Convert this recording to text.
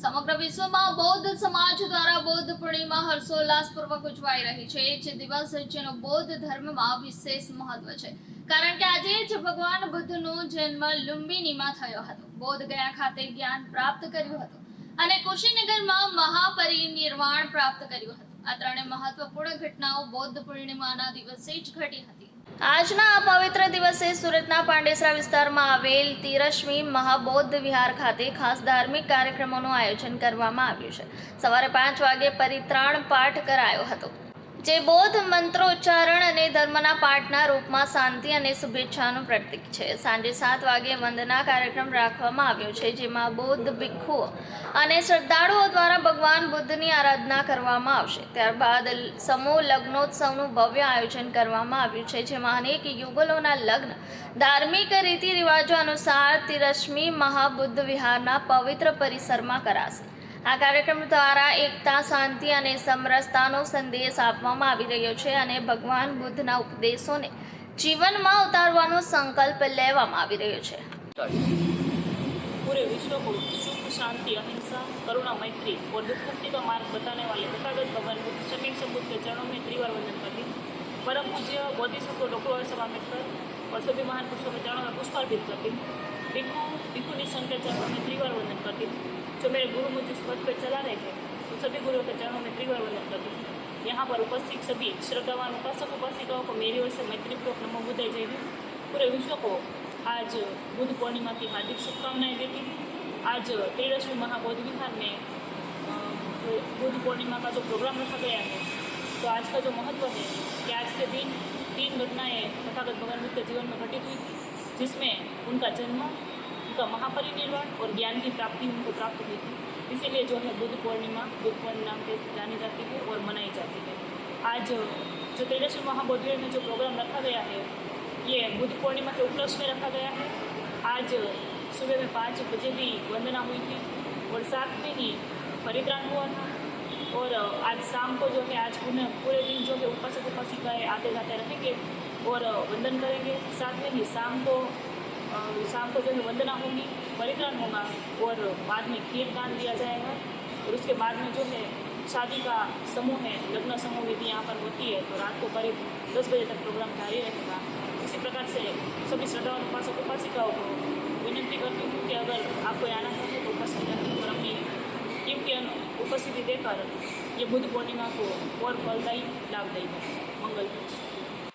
સમગ્ર વિશ્વમાં બૌદ્ધ સમાજ દ્વારા બૌદ્ધ પૂર્ણિમા હર્ષોલ્લાસપૂર્વક ઉજવાઈ રહી છે. જ દિવસ જેનો બૌદ્ધ ધર્મમાં વિશેષ મહત્વ છે. કારણ કે આજે જ ભગવાન બુદ્ધનો જન્મ લુંબિનીમાં થયો હતો. બૌદ્ધ ગયા ખાતે જ્ઞાન પ્રાપ્ત કર્યું હતું અને કુશીનગરમાં મહાપરિનિર્વાણ પ્રાપ્ત કર્યું હતું. આ ત્રણે મહત્વપૂર્ણ ઘટનાઓ બૌદ્ધ પૂર્ણિમાના દિવસે જ ઘટી હતી. આજના આ પવિત્ર દિવસે સુરતના પાંડેસરા વિસ્તારમાં આવેલ તિરશ્મી મહાબૌદ્ધ વિહાર ખાતે ખાસ ધાર્મિક કાર્યક્રમોનું આયોજન કરવામાં આવ્યું છે. સવારે પાંચ વાગે પરિત્રાણ પાઠ કરાયો હતો. જે બૌદ્ધ મંત્રોચ્ચારણ અને ધર્મના પાઠના રૂપમાં શાંતિ અને શુભેચ્છાનું પ્રતીક છે. સાંજે સાત વાગે વંદના કાર્યક્રમ રાખવામાં આવ્યો છે, જેમાં બૌદ્ધ ભિક્ષુઓ અને શ્રદ્ધાળુઓ દ્વારા ભગવાન બુદ્ધની આરાધના કરવામાં આવશે. ત્યારબાદ સમૂહ લગ્નોત્સવનું ભવ્ય આયોજન કરવામાં આવ્યું છે, જેમાં અનેક યુગલોના લગ્ન, ધાર્મિક રીતિ રિવાજો અનુસાર તિરશ્મી મહાબુદ્ધ વિહારના પવિત્ર પરિસરમાં કરાશે. આ કાર્યક્રમ દ્વારા એકતા શાંતિ અને સમરસતાનો સંદેશ આપવામાં આવી રહ્યો છે અને ભગવાન બુદ્ધના ઉપદેશોને જીવનમાં ઉતારવાનો સંકલ્પ લેવામાં આવી રહ્યો છે पूरे विश्व को सुख शांति अहिंसा करुणा मैत्री और दुख मुक्ति का मार्ग बताने वाले तथागत भगवान बुद्ध समीर सबूत के चरणों में त्रिवार वंदन करती हूँ। परम पूज्य बोधिसत्व डॉक्टर बाबा साहब अम्बेडकर और सभी महान पुरुषों के चरणों में पुष्पार्पित करती हूँ भिक्षु भिक्षुनी संघ के चरणों में त्रिवार वंदन करती हूँ जो मेरे गुरु मुझे इस पद पर चला रहे थे उन सभी गुरुओं के चरणों में त्रिवार वंदन करती हूँ यहाँ पर उपस्थित सभी श्रद्धावान उपासक उपासिकाओं को मेरी ओर से मैत्रीपूर्वक नमो बुद्धाय जय भीम पूरे विश्व को आज बुद्ध पूर्णिमा की हार्दिक शुभकामनाएं देती हूँ आज त्रिरश्मी महाबोधि विहार में अ, बुद्ध पूर्णिमा का जो प्रोग्राम रखा गया है तो आज का जो महत्व है कि आज के दिन तीन घटनाएं तथागत भगवान बुद्ध के जीवन में घटित हुई थी जिसमें उनका जन्म, उनका महापरिनिर्वाण और ज्ञान की प्राप्ति उनको प्राप्त हुई थी। इसीलिए जो है बुद्ध पूर्णिमा बुद्ध पूर्णिमा नाम से जानी जाती है और मनाई जाती है। आज जो तेजस्वी महाबोधि में जो प्रोग्राम रखा गया है, ये बुद्ध पूर्णिमा के उपलक्ष्य में रखा गया है। आज सुबह में पाँच बजे भी वंदना हुई थी और साथ में ही परित्राण हुआ था। और आज शाम को जो है, आज पुनः पूरे दिन जो है उपासक उपासिकाएँ आते जाते रहेंगे और वंदन करेंगे। साथ में ही शाम को शाम को जो है, वंदना होगी परित्राण होगा और बाद में खीर दान दिया जाएगा। और उसके बाद में जो है, शादी का समूह है, लग्न समूह विधि यहाँ पर होती है तो रात को करीब दस बजे तक प्रोग्राम जारी रहेगा। इसी प्रकार से सभी श्रद्धावान उपासक उपासिकाओं को विनती करती हूँ कि अगर आपको आना चाहिए तो उपस्थित रहें और अपनी कीमती अनु- उपस्थिति देकर ये बुद्ध पूर्णिमा को